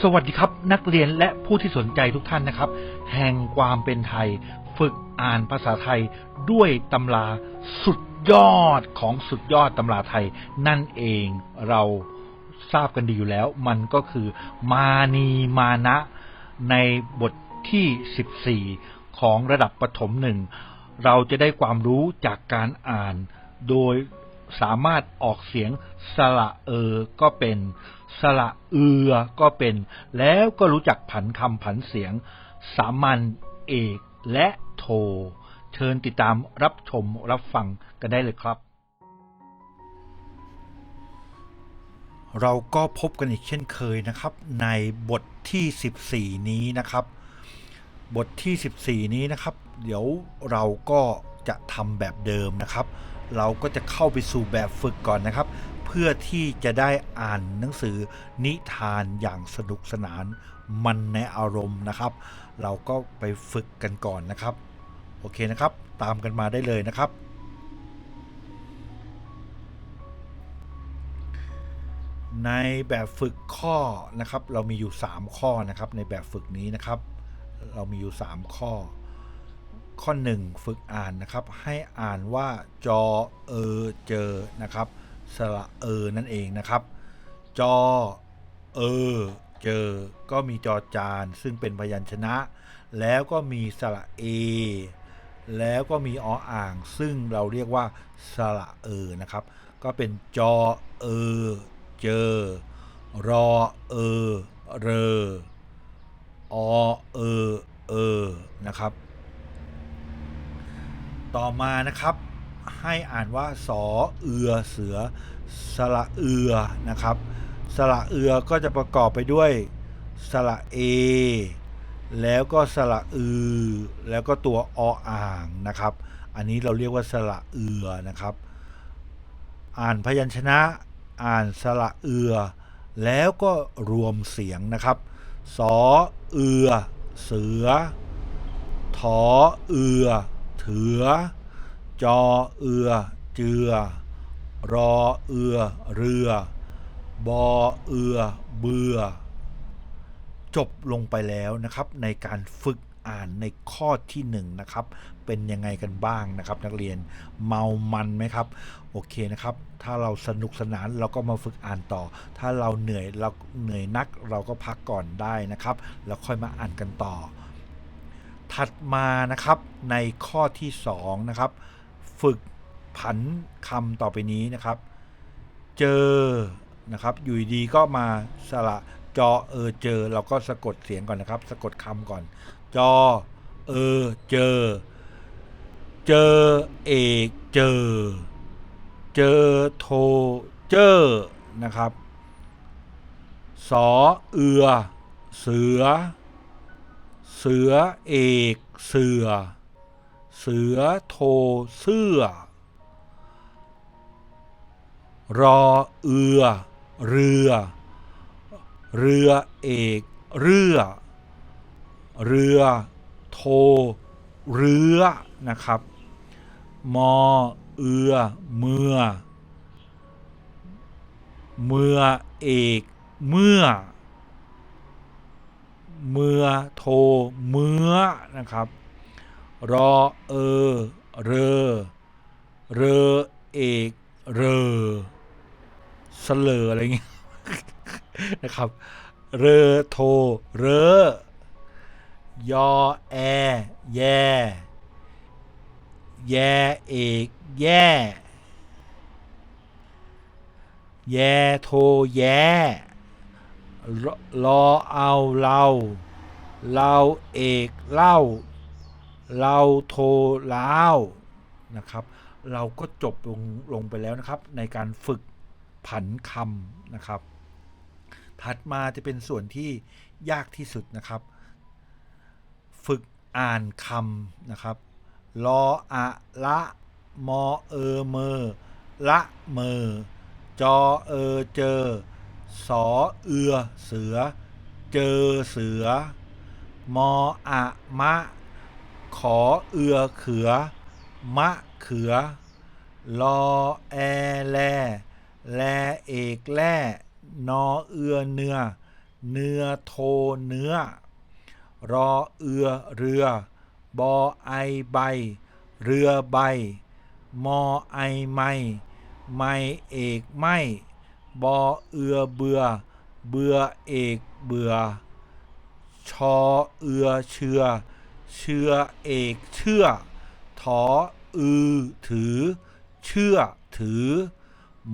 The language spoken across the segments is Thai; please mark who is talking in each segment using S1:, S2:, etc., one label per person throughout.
S1: สวัสดีครับนักเรียนและผู้ที่สนใจทุกท่านนะครับ แห่งความเป็นไทย ฝึกอ่านภาษาไทยด้วยตำราสุดยอดของสุดยอดตำราไทย นั่นเองเราทราบกันดีอยู่แล้ว มันก็คือมานีมานะ ในบทที่ 14 ของระดับประถมหนึ่งเราจะได้ความรู้จากการอ่าน โดยสามารถออกเสียงสระเออก็เป็น สระเอือก็เป็น แล้วก็รู้จักผันคำผันเสียง สามัญเอกและโท เชิญติดตามรับชมรับฟังกันได้เลยครับ เราก็พบกันอีกเช่นเคยนะครับ ในบทที่ 14 นี้นะครับ บทที่ 14 นี้นะครับ เดี๋ยวเราก็จะทำแบบเดิมนะครับ เราก็จะเข้าไปสู่แบบฝึกก่อนนะครับ เพื่อที่จะได้อ่านหนังสือนิทานอย่างสนุกสนานมันในอารมณ์นะครับ เราก็ไปฝึกกันก่อนนะครับ โอเคนะครับ ตามกันมาได้เลยนะครับ ในแบบฝึกข้อนะครับ เรามีอยู่ 3 ข้อนะครับ ในแบบฝึกนี้นะครับ เรามีอยู่ 3 ข้อข้อ 1 ฝึกอ่านนะครับ ให้อ่านว่าจอเออเจอนะครับ สระเออนั่นเองนะครับ จอเออเจอ ก็มีจอจานซึ่งเป็นพยัญชนะ แล้วก็มีสระเอ แล้วก็มีออ่าง ซึ่งเราเรียกว่าสระเออนะครับ ก็เป็นจอเออเจอ รอเออเรออเออเออนะครับ ต่อมานะครับ ให้อ่านว่าสอเอือเสือสระเอือนะครับ สระเอือก็จะประกอบไปด้วยสระเอ แล้วก็สระอือ แล้วก็ตัวออ่างนะครับ อันนี้เราเรียกว่าสระเอือนะครับ อ่านพยัญชนะอ่านสระเอือ แล้วก็รวมเสียงนะครับสอเอือ เสือถอเอือ เถือ จอเอือเจือ รอเอือเรือ บอเอือเบือ จบลงไปแล้วนะครับในการฝึกอ่านในข้อที่หนึ่งนะครับ เป็นยังไงกันบ้างนะครับ นักเรียนเมามันไหมครับ โอเคนะครับ ถ้าเราสนุกสนานเราก็มาฝึกอ่านต่อ ถ้าเราเหนื่อยเราเหนื่อยนักเราก็พักก่อนได้นะครับ แล้วค่อยมาอ่านกันต่อ ถัดมานะครับในข้อที่2นะครับ ฝึกผันคำต่อไปนี้นะครับ เจอนะครับ อยู่ดีๆก็มาสระจอเออเจอ เราก็สะกดเสียงก่อนนะครับ สะกดคำก่อน จอเออเจอ เจอเอกเจอ เจอโทเจอนะครับ สอเอือ เสือ เสือเอกเสือ เสือโทเสื้อ รอเอือ เรือ เรือเอกเรือ เรือโทเรือนะครับ มอเอือ เมื่อเมื่อเอกเมื่อ เมื่อโทเมื่อนะครับ รอเออเรอ เรอเอกเรอเสลออะไรเงี้ยนะครับ เรอโทเรอยอแอแยแยเอกแย่แยโทแยรรอเอาเรา เราเอกเล่า เราโทรลาวนะครับ เราก็จบลงลงไปแล้วนะครับ ในการฝึกผันคำนะครับ ถัดมาจะเป็นส่วนที่ยากที่สุดนะครับ ฝึกอ่านคำนะครับลออะละมอเออเมอละเมอจอเออเจอ สอเอือเสือ เจอเสือ มออะมะ ขอเอือเขือ มะเขือ ลอแอแล แลเอกแล่นอเอือเนือเนื้อโทเนื้อ รอเอือเรือ บอไอใบ เรือใบ มอไอไม่ ไม่เอกไม่ บอเอือเบือ เบือเอกเบือ ชอเอือเชือ เชื่อเอกเชื่อถออือถือ เชื่อถือ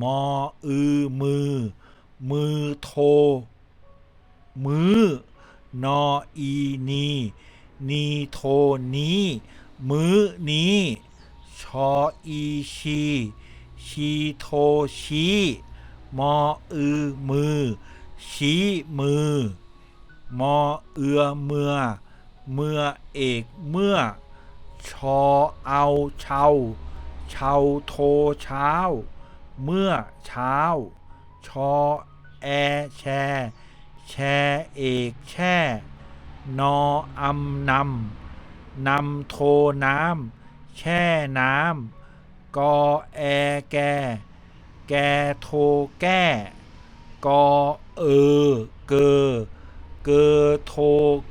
S1: มออือมือ มือโท มือนออีนีนีโทนี้ มือนี้ ชออีชี ชีโทชีมออือมือ ชี้มือ มอเอือเมือ เมื่อเอกเมื่อ ชอเอาเชาเชาโทเช้า เมื่อเช้า ชอแอแชแชเอกแช่ นออำนำนำโทน้ำแช่น้ำกอแอแก แกโทแก้กอเออเกอเกอโท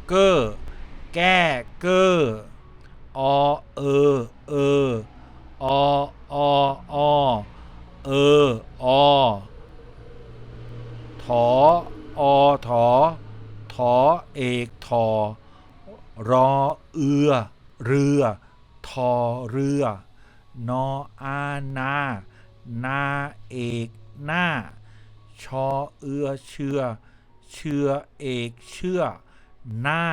S1: เกอ แก้เกออเออเออออออเอออถออถอถอเอกถอรอเอือเรือทอเรือนออานานาเอกหน้าชอเอือเชื่อ เชื่อเอกเชื่อ น้า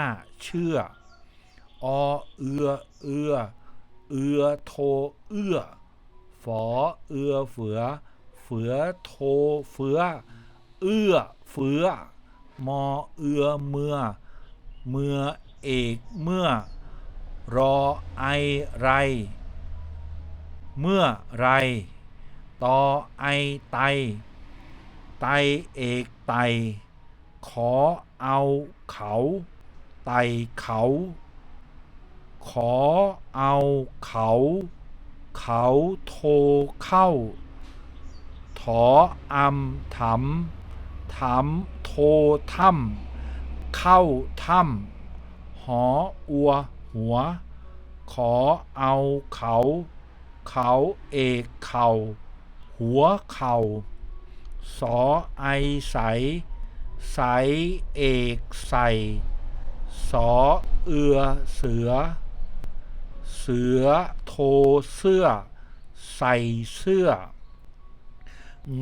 S1: เชื่อ อเอือเอือเอือโทเอื้อ ฝอเอือเฝือ เฝือโทเฝือ เอื้อเฝือ มอเอือเมื่อ เมื่อเอกเมื่อ รอไอไร เมื่อไรตอไอไต ไตเอกไต ขอเอาเขาไตเขา ขอเอาเขา เขาโทเข้า ถออำถำถำโทถ้ำเข้าถ้ำหออัวหัว ขอเอาเขา เขาเอกเข่า หัวเข่า สอไอใส ใสเอกใส่สอเอือเสือ เสือโทเสื้อ ใส่เสื้อ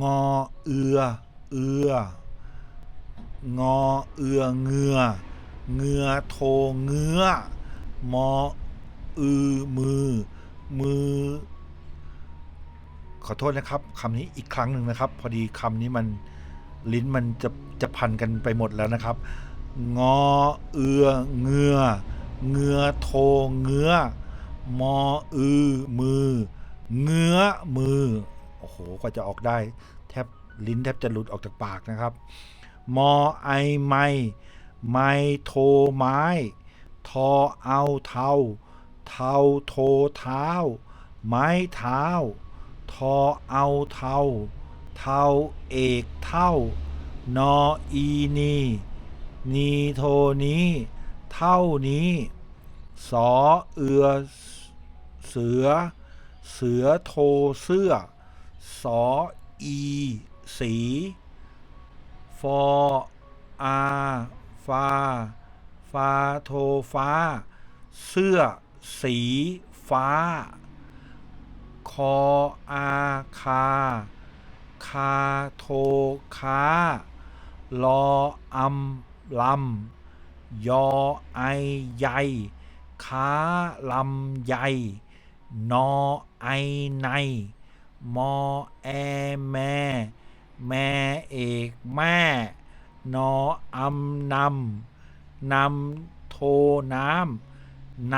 S1: งอเอือเอืองอเอือเงือ เงือโทเงื้อมออือมือ มือ ขอโทษนะครับคำนี้อีกครั้งหนึ่งนะครับ พอดีคำนี้มันลิ้นมันจะ จะพันกันไปหมดแล้วนะครับ งอ เอือ เงือ เงือโทเงื้อ มอ อือ มือ เงื้อ มือ โอ้โห กว่าจะออกได้ แทบลิ้นแทบจะหลุดออกจากปากนะครับ มอ ไอ ไม ไม โท ไม้ ทอ เอาเทาเทาโท เท้า ไม้เท้า ทอ เอาเทาเทาเอกเท่า นออีนีนีโทนี้ เท่านี้ สอเอือเสือ เสือโทเสื้อ สออีสี ฟออาฟา ฟาโทฟ้า เสื้อ สีฟ้า คออาคา คาโทค้า ลออำลำยอไอใยค้าลำใยนอไอในมอแอแม่ แม่เอกแม่ นออำนำนำโทน้ำใน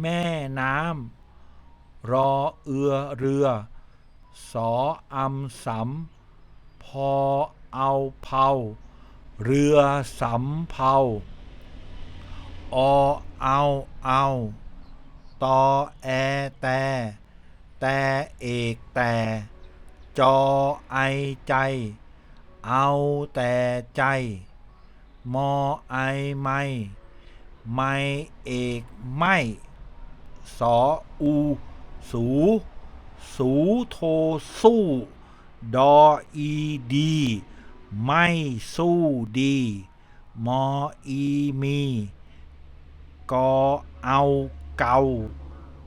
S1: แม่น้ำรอเอือเรือ สออำสำพอเอาเผา เรือสำเภาอเอาเอาตอแอแต่แต่เอกแต่จอไอใจ เอาแต่ใจ มอไอไม่ ไม่เอกไม่ สออู สู สูโทสู้ ดออีดี ไม่สู้ดี มออีมี กอเอาเกา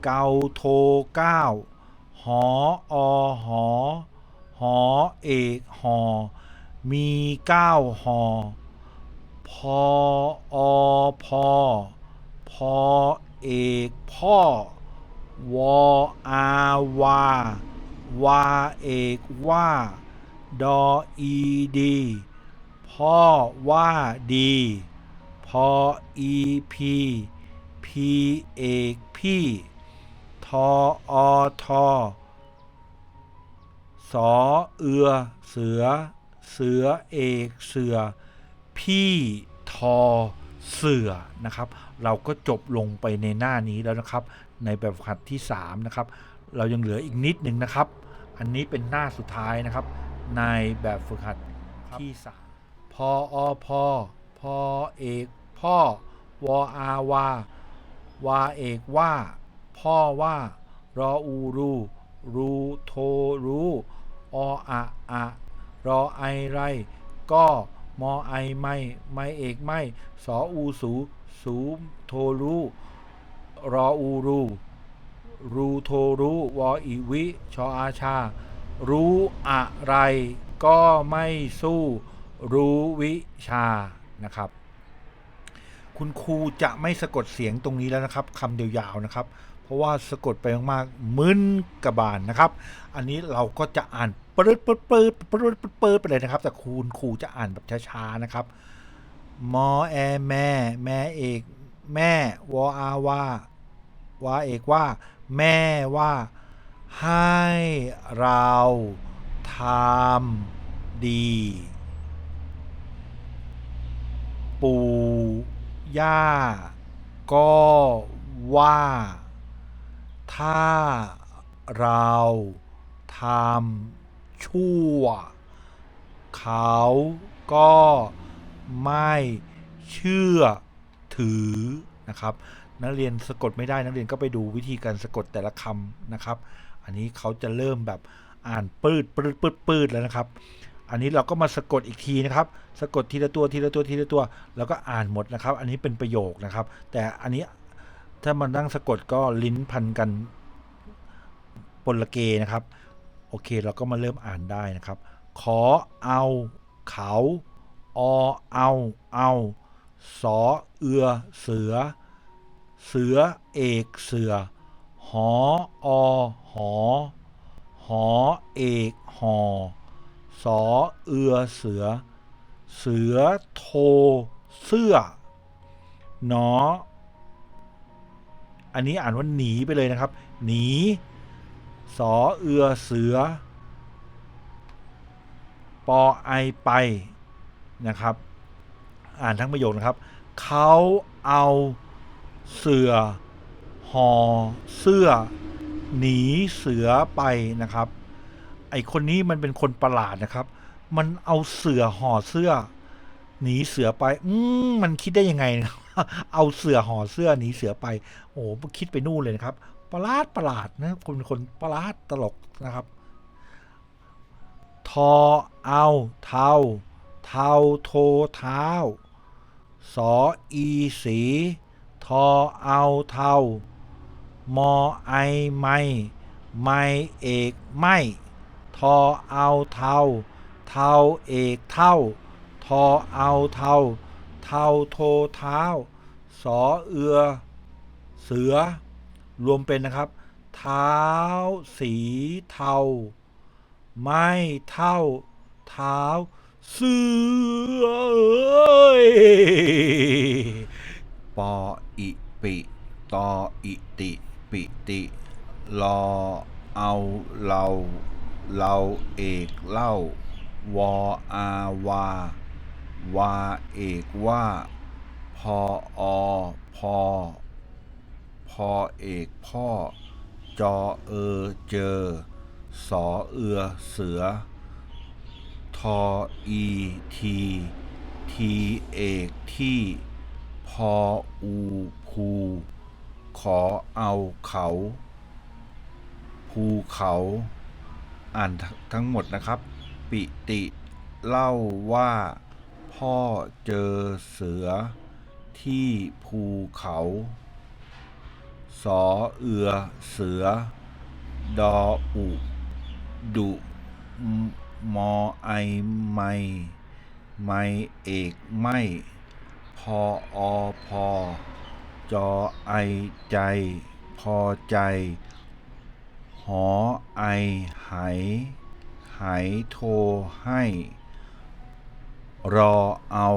S1: เกาโทเก้าหออหอ หอเอกหอ มีเก้าหอ พออพอ พอเอกพ่อ วออาวา วาเอกว่า ดออีดี พ่อว่าดี พออีพีพีเอกพี่ทออทอสอเอือ เสือ เสือเอกเสือ พี่ทอเสือนะครับ เราก็จบลงไปในหน้านี้แล้วนะครับ ในแบบฝึกหัดที่3นะครับ เรายังเหลืออีกนิดหนึ่งนะครับ อันนี้เป็นหน้าสุดท้ายนะครับ ในแบบฝึกหัดที่3พออพอพอเอกพ่อวออาวาวาเอกว่า พ่อว่า รออูรูรูโทรู้ออะอะรอไอไร ก็มอไอไม่ไม่เอกไม่ สออูสูสูโทรู้รออูรูรูโทรู้วออีวิ ชออาชา รู้อะไรก็ไม่สู้รู้วิชานะครับ คุณครูจะไม่สะกดเสียงตรงนี้แล้วนะครับคำเดียวยาวนะครับ เพราะว่าสะกดไปมากๆมึนกระบาลนะครับ อันนี้เราก็จะอ่านปืดปืดปืดปืดปืดปืดไปเลยนะครับ แต่คุณครูจะอ่านแบบช้าๆนะครับมอแอแม่แม่เอกแม่วออาว่า วาเอกว่า แม่ว่า ให้เราทำดี ปู่ย่าก็ว่า ถ้าเราทำชั่ว เขาก็ไม่เชื่อถือนะครับ นักเรียนสะกดไม่ได้นักเรียนก็ไปดูวิธีการสะกดแต่ละคำนะครับ อันนี้เขาจะเริ่มแบบอ่านปืดปืดปืดปืดแล้วนะครับ อันนี้เราก็มาสะกดอีกทีนะครับ สะกดทีละตัวทีละตัวทีละตัว แล้วก็อ่านหมดนะครับ อันนี้เป็นประโยคนะครับ แต่อันนี้ถ้ามันนั่งสะกดก็ลิ้นพันกันปนละเกนะครับ โอเคเราก็มาเริ่มอ่านได้นะครับ ขอเอา เขาอเอาเอาสอเอือเสือ เสือเอกเสือ หออหอ หอเอกหอสอเอือเสือ เสือโทเสื้อหนอ อันนี้อ่านว่าหนีไปเลยนะครับ หนี สอเอือเสือ ปอไอไปนะครับ อ่านทั้งประโยคนะครับ เขาเอาเสือ ห่อเสื้อ หนีเสือไปนะครับ ไอคนนี้มันเป็นคนประหลาดนะครับ มันเอาเสือห่อเสื้อ หนีเสือไป อืมมันคิดได้ยังไงนะเอาเสือห่อเสื้อหนีเสือไป โอ้โหคิดไปนู่นเลยนะครับ ประหลาดประหลาดนะคนเป็นคนประหลาดตลกนะครับ ทอเอาเทาเทาโทเท้าสออีสี ทอเอาเทา มอไอไม่ไม่เอกไม่ทอเอาเทาเทาเอกเท่าทอเอาเทาเทาโทเท้าสอเอือ เสือ รวมเป็นนะครับ เท้าสีเทาไม่เท่า เท้า เสือ
S2: ปออิปิตออิติ ปิติลอเอาเราเราเอกเล่า วออาวา วาเอกว่า พออพอ พอเอกพ่อ จอเออเจอ สอเอือเสือ ทออีที ทีเอกที่ พออูภู ขอเอาเขา ภูเขา อ่านทั้งหมดนะครับ ปิติเล่าว่า พ่อเจอเสือที่ภูเขา สอเอือเสือ ดออุดุมมอไอไม่ไม่เอกไม่ พออพอ จอไอใจ พอใจ หอไอไหไหโทรให้ รอเอา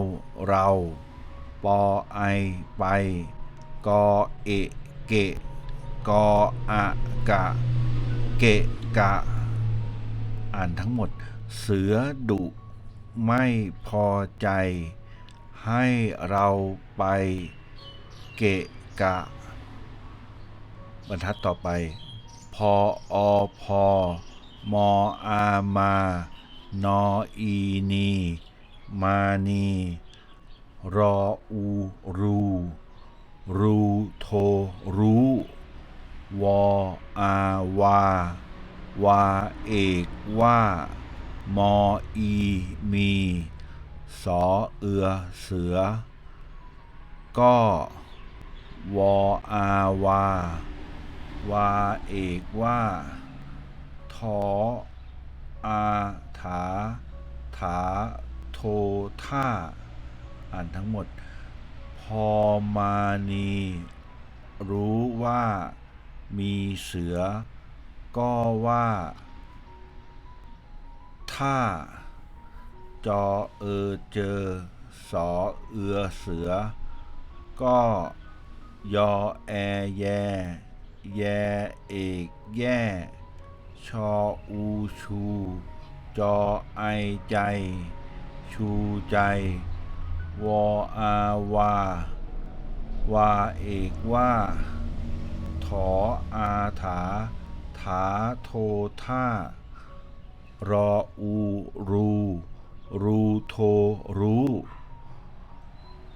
S2: เรา ปอไอไป กอเอะเกะ กออะกะ เกะกะ อ่านทั้งหมด เสือดุไม่พอใจ ให้เราไป เกะกะ บรรทัดต่อไป พออพอมออามานออีนี มานี รออูรู รูโทรู้วออาวา วาเอกว่า มออีมี สอเอือเสือ ก็ วออาวา วาเอกว่า ทออาถา ถา โทท่า อ่านทั้งหมด พอมานี รู้ว่า มีเสือ ก็ว่าถ้าจอเออเจอ สอเอือเสือ ก็ ยอแอแย แยเอกแย่ ชออูชู จอไอใจ ชูใจ วออาวา วาเอกว่า ถออาถา ถาโทท่ารออูรู รูโทรู้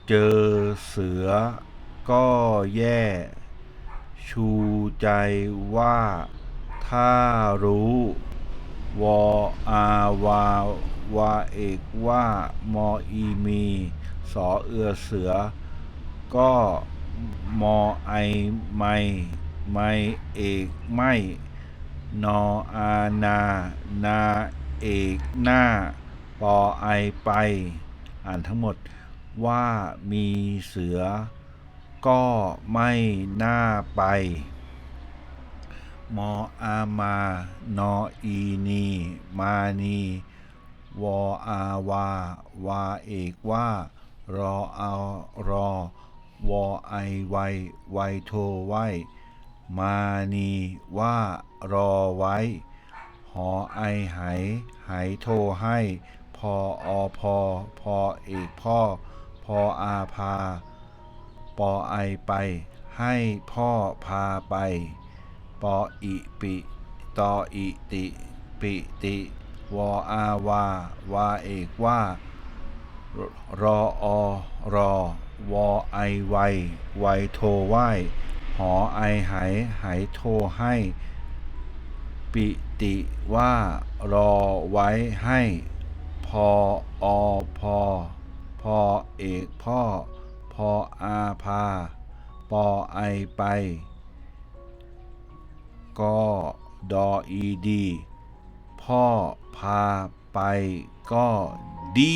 S2: เจอเสือ ก็แย่ ชูใจว่าถ้ารู้ วออาวาวาเอกว่ามออีมี สอเอือเสือ ก็มอไอไม่ไม่เอกไม่ นออานา นาเอกหน้า ปอไอไป อ่านทั้งหมดว่ามีเสือ ก็ไม่น่าไป มออามานออีนี มานี วออาวา วาเอกว่า รออารอ วอไอไวไวโทไวมานีว่ารอไว้ หอไอไหไหโทรให้ พออพอพอเอกพ่อ พออาพา ปอไอไป ให้พ่อพาไป ปออิปิตออิติ ปิติ วออาวา วาเอกว่า รออรอ วอไอไว ไวโทรไหวหอไอไหไหโทรให้ ปิติว่ารอไว้ให้ พออพอ พอเอกพ่อ พออาพา ปอไอไปก็ดออีดี พ่อพาไปก็ดี